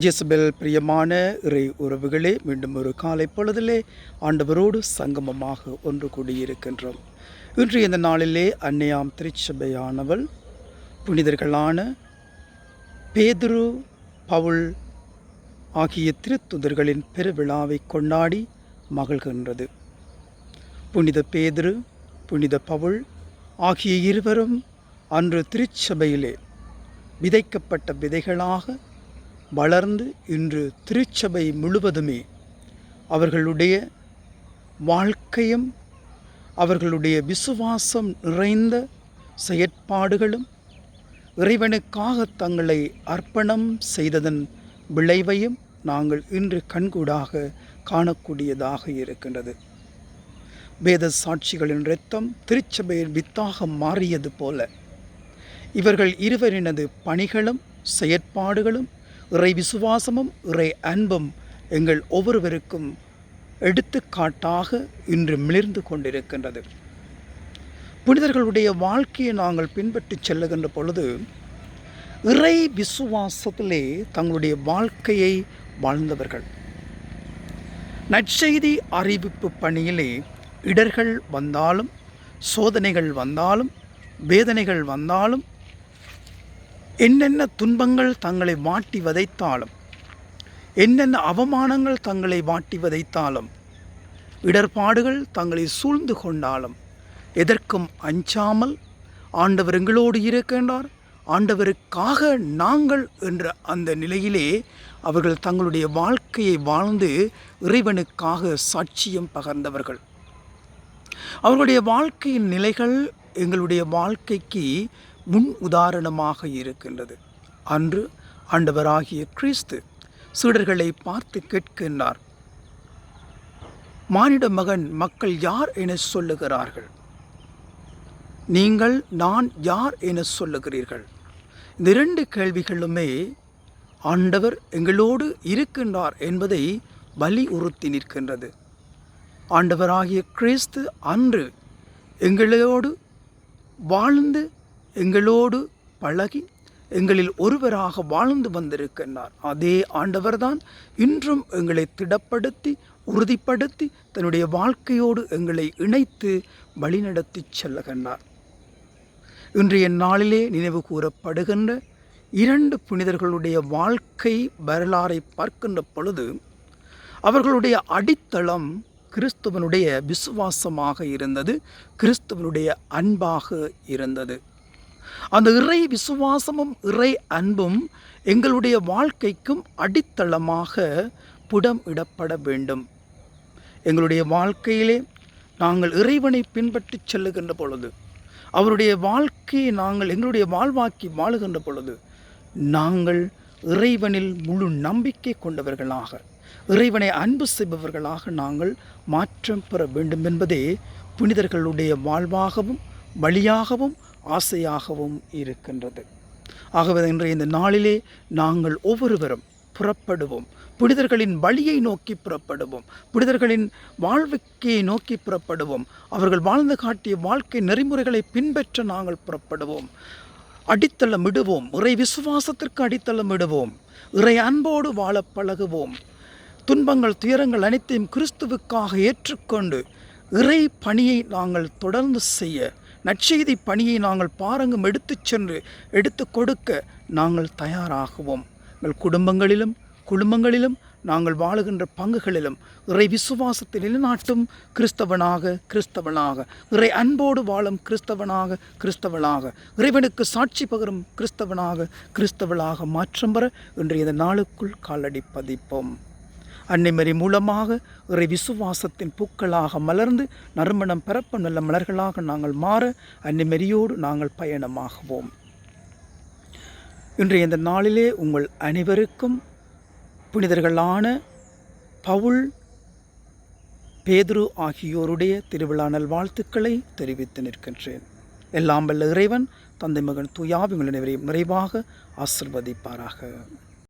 Jezebel பிரியமான இறை உறவுகளே மீண்டும் ஒரு காலை பொழுதிலே ஆண்டவரோடு சங்கமமாக ஒன்று கூடியிருக்கின்றோம். இன்று இந்த நாளிலே அன்னையாம் திருச்சபையானவள் புனிதர்களான பேதுரு பவுல் ஆகிய திருத்துதர்களின் பெருவிழாவை கொண்டாடி மகிழ்கின்றது. புனித பேதுரு புனித பவுல் ஆகிய இருவரும் அன்று திருச்சபையிலே விதைக்கப்பட்ட விதைகளாக வளர்ந்து இன்று திருச்சபை முழுவதுமே அவர்களுடைய வாழ்க்கையும் அவர்களுடைய விசுவாசம் நிறைந்த செயற்பாடுகளும் இறைவனுக்காக தங்களை அர்ப்பணம் செய்ததன் விளைவையும் நாங்கள் இன்று கண்கூடாக காணக்கூடியதாக இருக்கின்றது. வேத சாட்சிகளின் இரத்தம் திருச்சபையின் வித்தாக மாறியது போல. இவர்கள் இருவரினது பணிகளும் செயற்பாடுகளும் இறை விசுவாசமும் இறை அன்பும் எங்கள் ஒவ்வொருவருக்கும் எடுத்துக்காட்டாக இன்று மிளிர்ந்து கொண்டிருக்கின்றது. புனிதர்களுடைய வாழ்க்கையை நாங்கள் பின்பற்றி செல்லுகின்ற பொழுது இறை விசுவாசத்திலே தங்களுடைய வாழ்க்கையை வாழ்ந்தவர்கள். நற்செய்தி அறிவிப்பு பணியிலே இடர்கள் வந்தாலும் சோதனைகள் வந்தாலும் வேதனைகள் வந்தாலும் என்னென்ன துன்பங்கள் தங்களை மாட்டி வதைத்தாலும் என்னென்ன அவமானங்கள் தங்களை மாட்டி வதைத்தாலும் இடர்பாடுகள் தங்களை சூழ்ந்து கொண்டாலும் எதற்கும் அஞ்சாமல் ஆண்டவர் எங்களோடு இருக்கின்றார் ஆண்டவருக்காக நாங்கள் என்ற அந்த நிலையிலே அவர்கள் தங்களுடைய வாழ்க்கையை வாழ்ந்து இறைவனுக்காக சாட்சியம் பகர்ந்தவர்கள். அவர்களுடைய வாழ்க்கையின் நிலைகள் எங்களுடைய வாழ்க்கைக்கு முன் உதாரணமாக இருக்கின்றது. அன்று ஆண்டவராகிய கிறிஸ்து சீடர்களை பார்த்து கேட்கின்றார். மானிட மகன் மக்கள் யார் என சொல்லுகிறார்கள்? நீங்கள் நான் யார் என சொல்லுகிறீர்கள்? இந்த இரண்டு கேள்விகளுமே ஆண்டவர் எங்களோடு இருக்கின்றார் என்பதை வலியுறுத்தி நிற்கின்றது. ஆண்டவராகிய கிறிஸ்து அன்று எங்களோடு வாழ்ந்து எங்களோடு பழகி எங்களில் ஒருவராக வாழ்ந்து வந்திருக்கின்றார். அதே ஆண்டவர்தான் இன்றும் எங்களை திடப்படுத்தி உறுதிப்படுத்தி தன்னுடைய வாழ்க்கையோடு எங்களை இணைத்து வழிநடத்தி செல்லுகின்றார். இன்றைய நாளிலே நினைவு கூறப்படுகின்ற இரண்டு புனிதர்களுடைய வாழ்க்கை வரலாறை பார்க்கின்ற பொழுது அவர்களுடைய அடித்தளம் கிறிஸ்துவனுடைய விசுவாசமாக இருந்தது கிறிஸ்துவனுடைய அன்பாக இருந்தது. அந்த இறை விசுவாசமும் இறை அன்பும் எங்களுடைய வாழ்க்கைக்கும் அடித்தளமாக புடம் இடப்பட வேண்டும். எங்களுடைய வாழ்க்கையிலே நாங்கள் இறைவனை பின்பற்றி செல்லுகின்ற பொழுது அவருடைய வாழ்க்கையை நாங்கள் எங்களுடைய வாழ்வாக்கி வாழுகின்ற பொழுது நாங்கள் இறைவனில் முழு நம்பிக்கை கொண்டவர்களாக இறைவனை அன்பு செய்பவர்களாக நாங்கள் மாற்றம் பெற வேண்டும் என்பதே புனிதர்களுடைய வாழ்வாகவும் வழியாகவும் ஆசையாகவும் இருக்கின்றது. ஆகவே இன்றைய இந்த நாளிலே நாங்கள் ஒவ்வொருவரும் புறப்படுவோம். புனிதர்களின் வழியை நோக்கி புறப்படுவோம். புனிதர்களின் வாழ்க்கையை நோக்கி புறப்படுவோம். அவர்கள் வாழ்ந்து காட்டிய வாழ்க்கை நெறிமுறைகளை பின்பற்ற நாங்கள் புறப்படுவோம். அடித்தளம் இடுவோம் இறை விசுவாசத்திற்கு அடித்தளம் இடுவோம் இறை அன்போடு வாழ பழகுவோம். துன்பங்கள் துயரங்கள் அனைத்தையும் கிறிஸ்துவுக்காக ஏற்றுக்கொண்டு இறை பணியை நாங்கள் தொடர்ந்து செய்ய நற்செய்தி பணியை நாங்கள் பாரங்கம் எடுத்து சென்று எடுத்து கொடுக்க நாங்கள் தயாராகுவோம். எங்கள் குடும்பங்களிலும் குடும்பங்களிலும் நாங்கள் வாழுகின்ற பங்குகளிலும் இறை விசுவாசத்தை நிலைநாட்டும் கிறிஸ்தவனாக கிறிஸ்தவனாக. இறை அன்போடு வாழும் கிறிஸ்தவனாக கிறிஸ்தவனாக இறைவனுக்கு சாட்சி பகரும் கிறிஸ்தவனாக கிறிஸ்தவளாக மாற்றம் பெற இன்றைய நாளுக்குள் காலடி பதிப்போம். அன்னைமரி மூலமாக இறை விசுவாசத்தின் பூக்களாக மலர்ந்து நறுமணம் பிறப்ப நல்ல மலர்களாக நாங்கள் மாற அன்னைமரியோடு நாங்கள் பயணமாகுவோம். இன்றைய இந்த நாளிலே உங்கள் அனைவருக்கும் புனிதர்களான பவுல் பேதுரு ஆகியோருடைய திருவிழா நல்வாழ்த்துக்களை தெரிவித்து நிற்கின்றேன். எல்லாம் வல்ல இறைவன் தந்தை மகன் துயாவி உங்கள் அனைவரையும் நிறைவாக ஆசிர்வதிப்பாராக.